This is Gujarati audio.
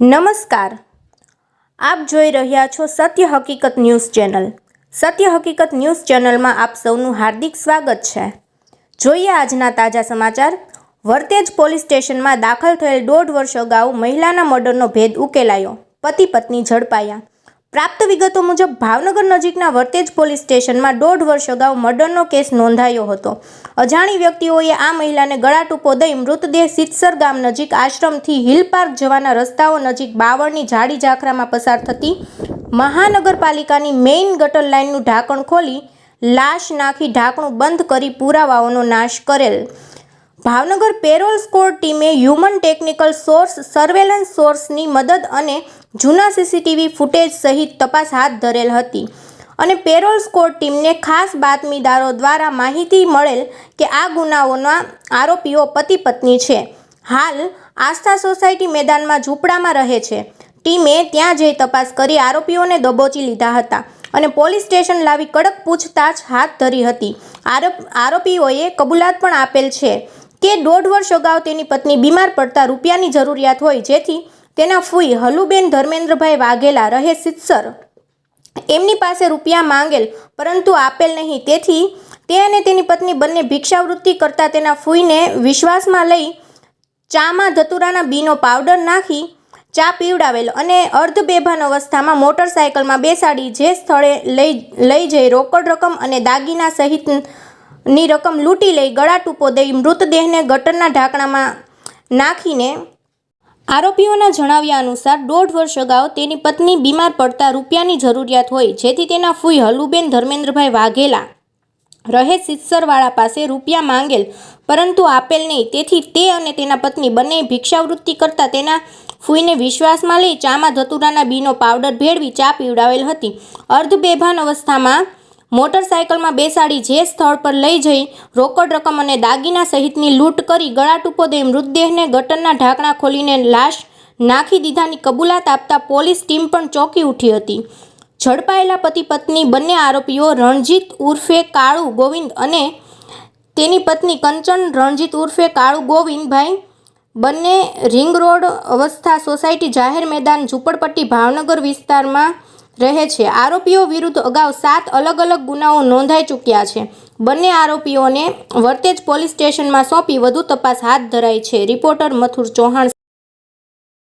નમસ્કાર. આપ જોઈ રહ્યા છો સત્ય હકીકત ન્યૂઝ ચેનલ. સત્ય હકીકત ન્યૂઝ ચેનલમાં આપ સૌનું હાર્દિક સ્વાગત છે. જોઈએ આજના તાજા સમાચાર. વર્તેજ પોલીસ સ્ટેશનમાં દાખલ થયેલ દોઢ વર્ષ અગાઉ મહિલાના મર્ડરનો ભેદ ઉકેલાયો. પતિ પત્ની ઝડપાયા. પ્રાપ્ત વિગતો મુજબ, ભાવનગર નજીકના વર્તેજ પોલીસ સ્ટેશનમાં દોઢ વર્ષ અગાઉ મર્ડરનો કેસ નોંધાયો હતો. અજાણી વ્યક્તિઓએ આ મહિલાને ગળા ટૂંપો દઈ મૃતદેહ સિત્સર ગામ નજીક આશ્રમથી હિલ પાર્ક જવાના રસ્તાઓ નજીક બાવળની જાડી ઝાખરામાં પસાર થતી મહાનગરપાલિકાની મેઇન ગટર લાઇનનું ઢાંકણ ખોલી લાશ નાખી ઢાંકણું બંધ કરી પુરાવાઓનો નાશ કરેલ. ભાવનગર પેરોલ સ્કોર ટીમે હ્યુમન ટેકનિકલ સોર્સ, સર્વેલન્સ સોર્સની મદદ અને જૂના સીસીટીવી ફૂટેજ સહિત તપાસ હાથ ધરેલ હતી. અને પેરોલ સ્કોર ટીમને ખાસ બાતમીદારો દ્વારા માહિતી મળેલ કે આ ગુનાઓના આરોપીઓ પતિ પત્ની છે. હાલ આસ્થા સોસાયટી મેદાનમાં ઝૂંપડામાં રહે છે. ટીમે ત્યાં જઈ તપાસ કરી આરોપીઓને દબોચી લીધા હતા અને પોલીસ સ્ટેશન લાવી કડક પૂછતાછ હાથ ધરી હતી. આરોપ આરોપીઓએ કબૂલાત પણ આપેલ છે. કે દોઢ વર્ષ અગાઉ તેની પત્ની બીમાર પડતા રૂપિયાની જરૂરિયાત હોય જેથી તેના ફૂઈ હલુબેન ધર્મેન્દ્રભાઈ વાઘેલા રહે સિત્સર. એમની પાસે રૂપિયા માંગેલ, પરંતુ આપેલ નહીં. તેથી તે અને તેની પત્ની બંને ભિક્ષાવૃત્તિ કરતા તેના ફૂઈને વિશ્વાસમાં લઈ ચામાં ધતુરાના બીનો પાવડર નાખી ચા પીવડાવેલ અને અર્ધ બેભાન અવસ્થામાં મોટરસાયકલમાં બેસાડી જે સ્થળે લઈ લઈ જઈ રોકડ રકમ અને દાગીના સહિતની રકમ લૂંટી લઈ ગળા ટૂંપો દઈ મૃતદેહને ગટરના ઢાંકણામાં નાખીને આરોપીઓના જણાવ્યા અનુસાર દોઢ વર્ષ અગાઉ તેની પત્ની બીમાર પડતા રૂપિયાની જરૂરિયાત હોય, જેથી તેના ફૂઈ હલુબેન ધર્મેન્દ્રભાઈ વાઘેલા રહે સિત્સરવાળા પાસે રૂપિયા માંગેલ, પરંતુ આપેલ નહીં. તેથી તે અને તેના પત્ની બંને ભિક્ષાવૃત્તિ કરતા તેના ફૂઈને વિશ્વાસમાં લઈ ચામાં ધતુરાના બીનો પાવડર ભેળવી ચા પીવડાવેલ હતી. અર્ધ બેભાન અવસ્થામાં મોટરસાયકલમાં બેસાડી જે સ્થળ પર લઈ જઈ, રોકડ રકમ અને દાગીના સહિતની લૂંટ કરી ગળા ટૂંપો દઈ મૃતદેહને ગટરના ઢાંકણા ખોલીને લાશ નાખી દીધાની કબૂલાત આપતા પોલીસ ટીમ પણ ચોંકી ઉઠી હતી. ઝડપાયેલા પતિ પત્ની બંને આરોપીઓ રણજીત ઉર્ફે કાળુ ગોવિંદ અને તેની પત્ની કંચન રણજીત ઉર્ફે કાળુ ગોવિંદભાઈ બંને રિંગ રોડ અવસ્થા સોસાયટી જાહેર મેદાન ઝૂંપડપટ્ટી ભાવનગર વિસ્તારમાં રહે છે. આરોપીઓ વિરુદ્ધ અગાઉ સાત અલગ અલગ ગુનાઓ નોંધાઈ ચૂક્યા છે. બંને આરોપીઓને વર્તેજ પોલીસ સ્ટેશનમાં સોંપી વધુ તપાસ હાથ ધરાઈ છે. રિપોર્ટર મથુર ચૌહાણ